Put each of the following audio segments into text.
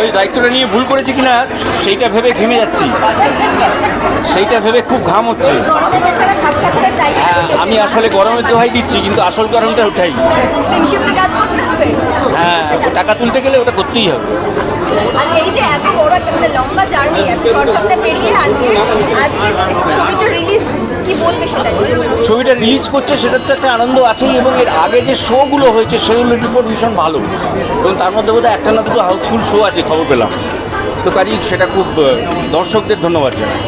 ওই দায়িত্বটা নিয়ে ভুল করেছি কিনা, সেইটা ভেবে ঘেমে যাচ্ছি। সেইটা ভেবে খুব ঘাম হচ্ছে। হ্যাঁ আমি আসলে গরমের দোহাই দিচ্ছি, কিন্তু আসল গরমটা উঠাই হ্যাঁ টাকা তুলতে গেলে ওটা করতেই হবে। লম্বা জার্নি আজকে ছবিটা রিলিজ কি বলবে সেটা ছবিটা রিলিজ করছে সেটার তো একটা আনন্দ আছেই এবং এর আগে যে শোগুলো হয়েছে সেগুলোর রিপোর্ট ভীষণ ভালো। এবং তার মধ্যে বোধহয় একটা না দুটো হাউসফুল শো আছে খবর পেলাম। তো কাজেই সেটা খুব দর্শকদের ধন্যবাদ জানাই।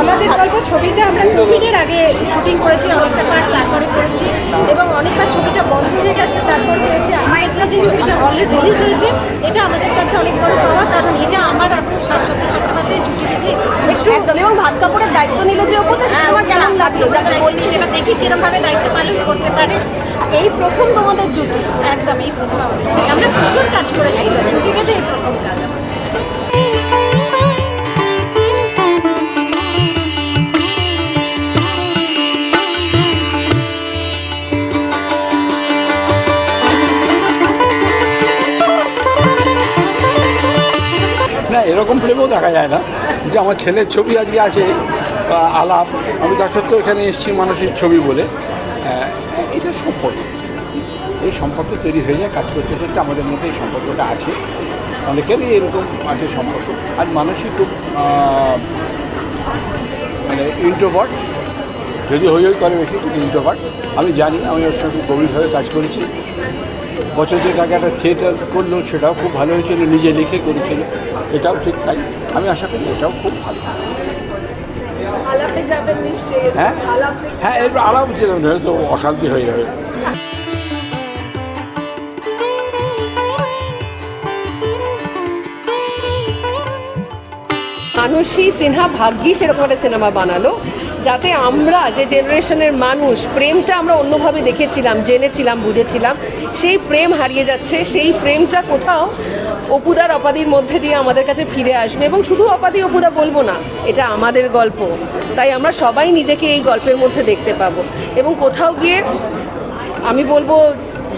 আমাদের গল্প ছবিটা আমরা কোভিডের আগে শুটিং করেছি অনেকটা পার্ট তারপরে করেছি এবং অনেকবার ছবিটা বন্ধ হয়ে গেছে তারপর হয়েছে আরেকটা যে ছবিটা অলরেডি রিলিজ হয়েছে এটা আমাদের কাছে অনেক বড় পাওয়া কারণ এটা আমার এবং শাশ্বত চট্টোপাধ্যায় জুটি রেখে একটু একদম। এবং ভাত কাপড়ের দায়িত্ব নিল যে ওপর হ্যাঁ, তোমার কেমন লাগল? যাকে বলছি এবার দেখি কিরমভাবে দায়িত্ব পালন করতে পারে। এই প্রথম তোমাদের জুটি। একদম এই প্রথম আমাদের আমরা প্রচুর কাজ করেছি জুটি বেঁধে এই প্রথম কাজ। এরকম প্রেমও দেখা যায় না যে আমার ছেলের ছবি আজকে আছে আলাপ। আমি তা সত্ত্বেও এখানে এসেছি মানুষের ছবি বলে। আহ, এটা সম্পর্ক। এই সম্পর্ক তৈরি হয়ে যায় কাজ করতে করতে আমাদের মধ্যে এই সম্পর্কটা আছে। অনেকেরই এরকম আছে সম্পর্ক। আর মানুষই খুব মানে ইন্ট্রোভার্ট যদি হই হই করে বেশি কিন্তু ইন্ট্রোভার্ট আমি জানি আমি ওর সঙ্গে গভীরভাবে কাজ করেছি। বছর দুয়েক আগে একটা থিয়েটার করল সেটাও খুব ভালো হয়েছিল নিজে লিখে করেছিল। এটাও ঠিক তাই। আমি আশা করি এটাও খুব ভালো। হ্যাঁ? হ্যাঁ এরপর আলাপ যেরকম হয়তো অশান্তি হয়ে যাবে। মানসী সিনহা ভাগ্যি সেরকম একটা সিনেমা বানালো। যাতে আমরা যে জেনারেশনের মানুষ, প্রেমটা আমরা অন্যভাবে দেখেছিলাম, জেনেছিলাম, বুঝেছিলাম, সেই প্রেম হারিয়ে যাচ্ছে, সেই প্রেমটা কোথাও অপুদার অপাদির মধ্যে দিয়ে আমাদের কাছে ফিরে আসবে এবং শুধু অপাদি অপুদা বলব না, এটা আমাদের গল্প। তাই আমরা সবাই নিজেকে এই গল্পের মধ্যে দেখতে পাবো। এবং কোথাও গিয়ে আমি বলব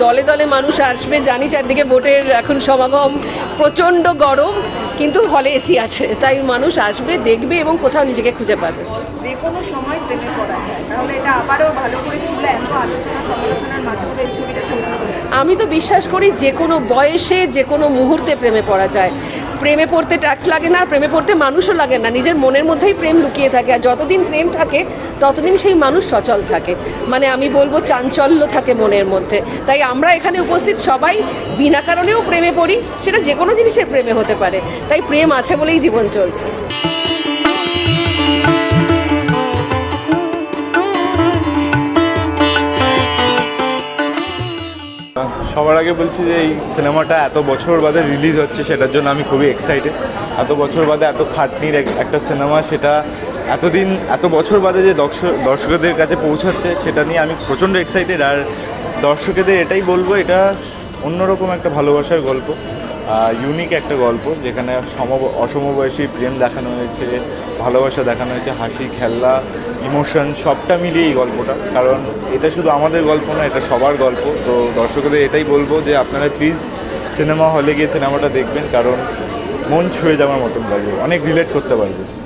দলে দলে মানুষ আসবে। জানি চারদিকে ভোটের এখন সমাগম প্রচণ্ড গরম কিন্তু হলে এসি আছে। তাই মানুষ আসবে দেখবে এবং কোথাও নিজেকে খুঁজে পাবে। যে কোনো সময় প্রেমে পড়া যায়। তাহলে এটা আবারও ভালো করে তুলে এত আলোচনা সমালোচনার মাঝে এই ছবিটা আমি তো বিশ্বাস করি যে কোনো বয়সে যে কোনো মুহূর্তে প্রেমে পড়া যায়। প্রেমে পড়তে ট্যাক্স লাগে না, আর প্রেমে পড়তে মানুষও লাগে না। নিজের মনের মধ্যেই প্রেম লুকিয়ে থাকে, আর যতদিন প্রেম থাকে, ততদিন সেই মানুষ সচল থাকে। মানে আমি বলব চাঞ্চল্য থাকে মনের মধ্যে। তাই আমরা এখানে উপস্থিত সবাই বিনা কারণেও প্রেমে পড়ি, সেটা যে কোনো জিনিসের প্রেমে হতে পারে। তাই প্রেম আছে বলেই জীবন চলছে। সবার আগে বলছি যে এই সিনেমাটা এত বছর বাদে রিলিজ হচ্ছে, সেটার জন্য আমি খুবই এক্সাইটেড এত বছর বাদে এত খাটনির এক- একটা সিনেমা, সেটা এতদিন, এত বছর বাদে যে দর্শক দর্শকদের কাছে পৌঁছাচ্ছে, সেটা নিয়ে আমি প্রচণ্ড এক্সাইটেড আর দর্শকদের এটাই বলব, এটা অন্যরকম একটা ভালোবাসার গল্প। ইউনিক একটা গল্প যেখানে সম অসমবয়সী প্রেম দেখানো হয়েছে, ভালোবাসা দেখানো হয়েছে, হাসি, খেলা ইমোশন সবটা মিলিয়ে এই গল্পটা। কারণ এটা শুধু আমাদের গল্প না, এটা সবার গল্প। তো দর্শকদের এটাই বলব যে আপনারা প্লিজ সিনেমা হলে গিয়ে সিনেমাটা দেখবেন, কারণ মন ছুঁয়ে যাওয়ার মতন লাগবে, অনেক রিলেট করতে পারবে